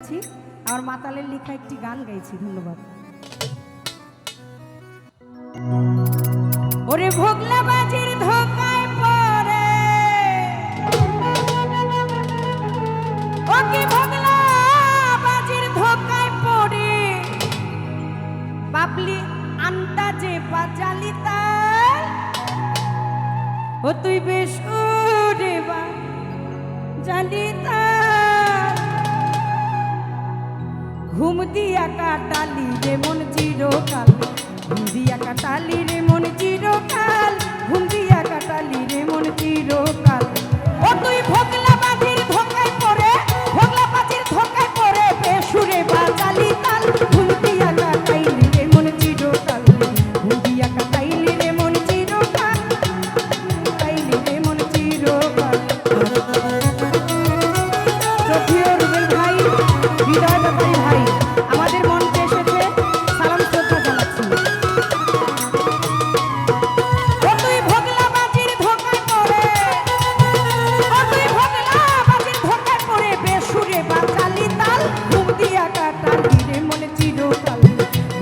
আমার মাতালের লেখা একটি গান গাইছি, ধন্যবাদ। ওরে ভোগলা বাজির ধোকায় কি ভোগলা বাজির ধোকায় বাবলি আন্দাজে বাজালি তার ও তুই বেশ উড়ে বা জালি তার ঘুম দিয়া কাটালি রে মন চিরকাল, ঘুম দিয়া কাটালি রে মন চিরকাল, ঘুম দিয়া কাটালি রে মন চিরকাল। ও তুই ভোগলা বাজির ধোকায় পড়ে, ভোগলা বাজির ধোকায় পড়ে বেসুরে বাজালি তাল। ঘুম দিয়া কাটাইলি রে মন চিরকাল, ঘুম দিয়া কাটাইলি রে মন চিরকাল, কাটাইলি রে মন চিরকাল। ভাই হৃদয়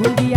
ঘুম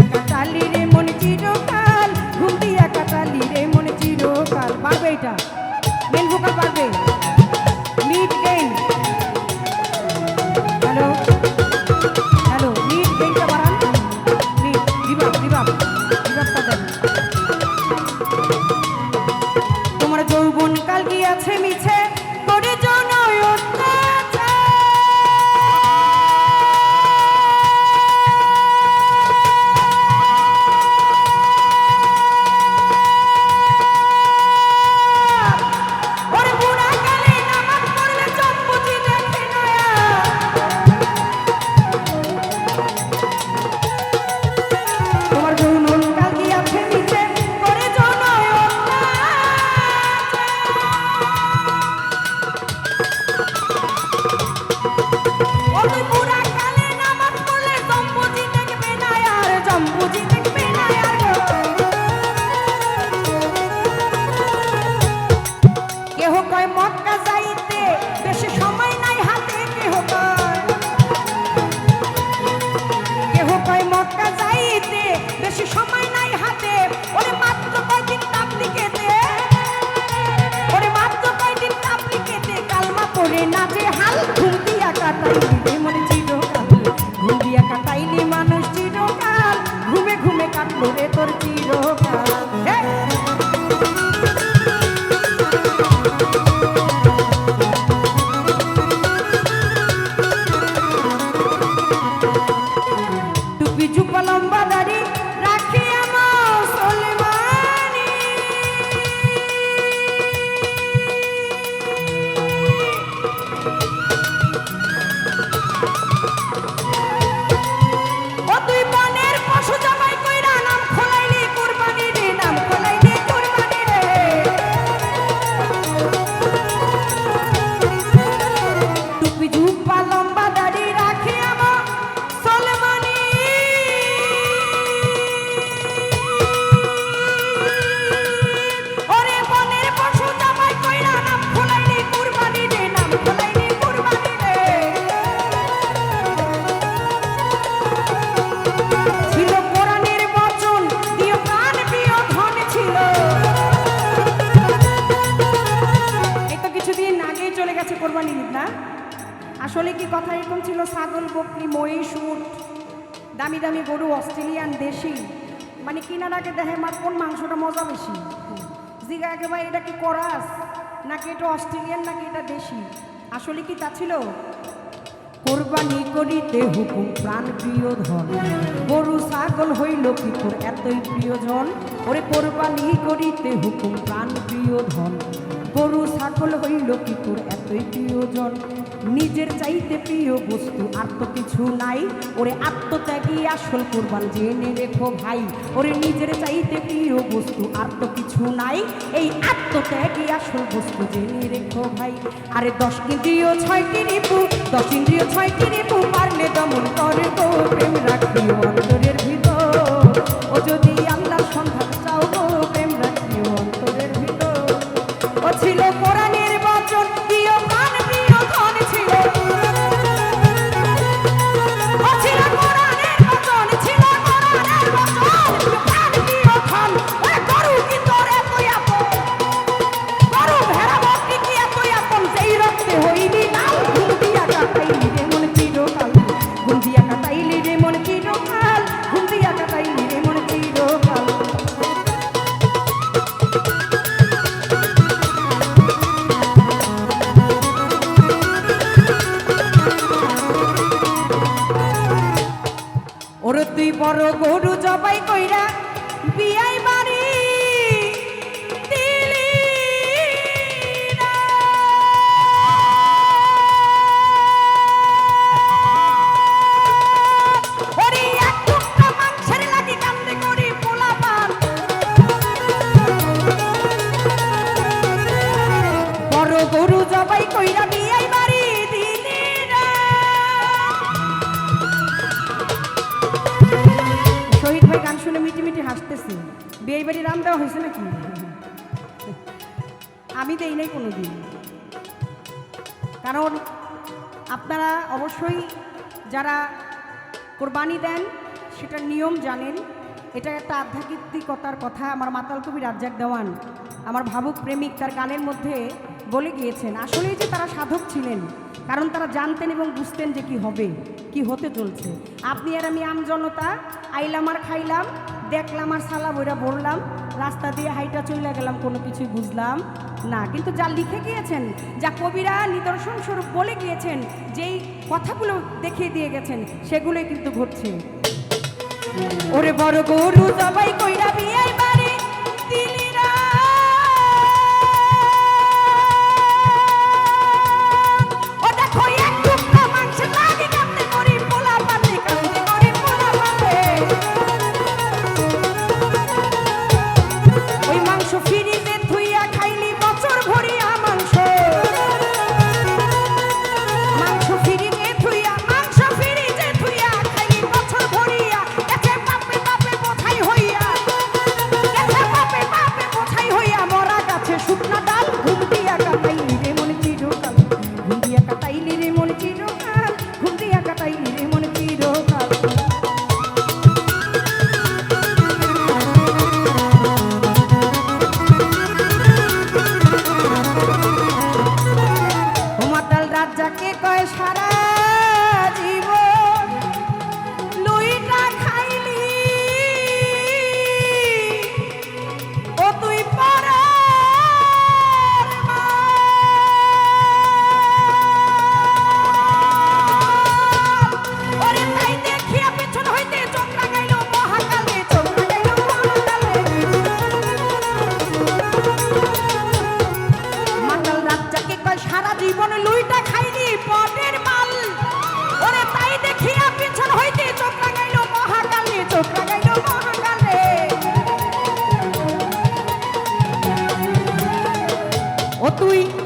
আসলে কি কথা এরকম ছিল? ছাগল, বকরি, মহিষ, উট, দামি দামি গরু, অস্ট্রেলিয়ান, দেশি। মানে কিনার আগে দেখে মার কোন মাংসটা মজা বেশি? জিগা আগে ভাই, এটা কি করাস? নাকি এটা অস্ট্রেলিয়ান, নাকি এটা দেশি? আসলে কি তা ছিল? কোরবানি করিতে হুকুম, প্রাণ প্রিয় ধন। গরু, ছাগল হইল কি তোর? এতই প্রিয়জন ওরে কোরবানি করিতে হুকুম, প্রাণ প্রিয় ধন। গরু, ছাগল হইল কি তোর? এতই প্রিয়জন নিজের চাইতে প্রিয় বস্তু, আর তো কিছু নাই। ওরে আত্মত্যাগী আসল কোরবান জেনে রেখো ভাই। ওরে নিজের চাইতে প্রিয় বস্তু, আর তো কিছু নাই। এই আত্মত্যাগী আসল বস্তু জেনে রেখো ভাই। আরে দশ ইন্দ্রিয়, ছয়টি রিপু, দশ ইন্দ্রিয়, ছয়টি রিপু পারলে দমন করে তো প্রেম রাখিও অন্তরের ভিতর। ও যদি আল্লাহর বড় গরু জবাই কইরা বিয়াই বা হয়েছে নাকি? আমি দেই নাই কোনো দিন কারণ আপনারা অবশ্যই যারা কোরবানি দেন, সেটার নিয়ম জানেন। এটা একটা আধ্যাত্মিকতার কথা। আমার মাতাল কবি রাজ্জাক দেওয়ান, আমার ভাবুক প্রেমিক, তার গানের মধ্যে বলে গিয়েছেন, আসলেই যে তারা সাধক ছিলেন, কারণ তারা জানতেন এবং বুঝতেন যে কি হবে, কি হতে চলছে। আপনি আর আমি আমজনতা, আইলাম আর খাইলাম, দেখলাম আর সালা বইরা বললাম রাস্তা দিয়ে হাইটা চলে গেলাম, কোনো কিছুই বুঝলাম না। কিন্তু যা লিখে গিয়েছেন, যা কবিরা নিদর্শন স্বরূপ বলে গিয়েছেন, যেই কথাগুলো দেখিয়ে দিয়ে গেছেন, সেগুলোই কিন্তু ঘটছে। ওরে বড় গরু সবাই কইরা বিয়ে বাড়ি Otui.